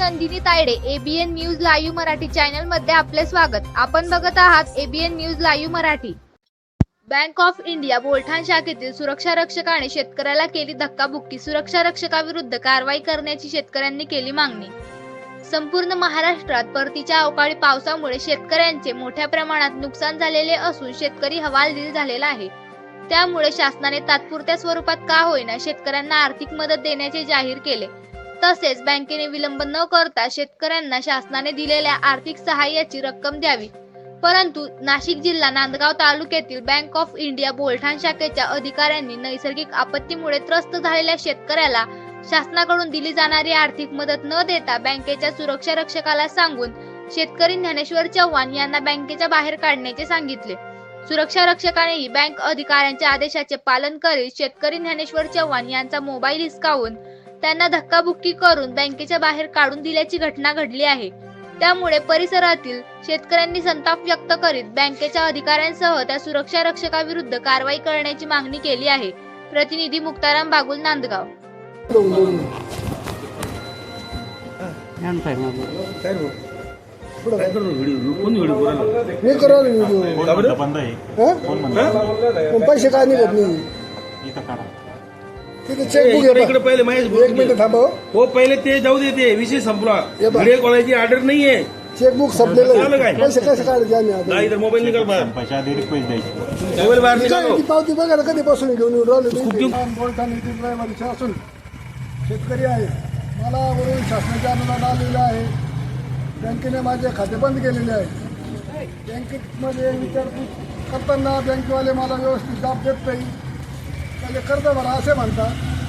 Nandini Tayade ABN news live Marathi चॅनलमध्ये आपले स्वागत. आपण बघत आहात ABN news live Marathi. Bank of India Bolthan शाखेतील सुरक्षा रक्षकाने शेतकऱ्याला केली धक्काबुक्की. सुरक्षा रक्षकाविरुद्ध कारवाई करण्याची शेतकऱ्यांनी केली मागणी. संपूर्ण महाराष्ट्रात परतीच्या अवकाळी पावसामुळे शेतकऱ्यांचे मोठ्या प्रमाणात नुकसान झालेले असून शेतकरी हवालदिल झालेला आहे. त्यामुळे शासनाने तात्पुरत्या स्वरूपात का होईना शेतकऱ्यांना आर्थिक मदत देण्याचे जाहीर केले. तसेच बँकेने विलंब न करता शेतकऱ्यांना शासनाने दिलेल्या आर्थिक सहाय्याची रक्कम द्यावी. परंतु नाशिक जिल्हा नांदगाव तालुक्यातील बँक ऑफ इंडिया बोलठाण शाखेच्या अधिकाऱ्यांनी नैसर्गिक आपत्तीमुळे त्रस्त झालेल्या शेतकऱ्याला शासनाकडून दिली जाणारी आर्थिक मदत न देता बँकेच्या सुरक्षा रक्षकाला सांगून शेतकरी ज्ञानेश्वर चव्हाण यांना बँकेच्या बाहेर काढण्याचे सांगितले. सुरक्षा रक्षकानेही बँक अधिकाऱ्यांच्या आदेशाचे पालन करीत शेतकरी ज्ञानेश्वर चव्हाण यांचा मोबाईल हिसकावून त्यांना धक्काबुक्की करून बँकेच्या बाहेर काढून दिल्याची घटना घडली आहे. त्यामुळे परिसरातील शेतकऱ्यांनी संताप व्यक्त करीत बँकेच्या अधिकाऱ्यांसह त्या सुरक्षा रक्षकाविरुद्ध कारवाई करण्याची मागणी केली आहे. प्रतिनिधी मुक्ताराम बागुल नांदगाव. करायला व्हिडिओ. हा? पैसे काय निघत नाही? तिथे चेकबुक इकडे इकडे पहिले महेश बा. एक मिनिट थांबव हो पहिले ते जाऊ दे ते विषय संपला ये बा. व्हिडिओ कॉलाची ऑर्डर नाहीये चेकबुक संपलेलं झालं काय? आहे. पैसे कसे काढायचे आम्ही ना आता इधर मोबाईल निकाल बाहेर पैसे आधी रिक्वेस्ट द्यायची मोबाईल बाहेर निकालो। ती पावती बघा ना कधीपासून घेऊन येऊन राहिलो खूप मी. घेऊन- काम ड्रायव्हरचे असून शेतकरी आहे मला वरून शासनाचे अनुदान आलेलं आहे बँकेने माझे खाते बंद केलेले आहे। बँकेमध्ये विचारपूस करताना बँकेवाले मला व्यवस्थित जाब देत नाही. म्हणजे त्याले कर्ज भरा असे म्हणतात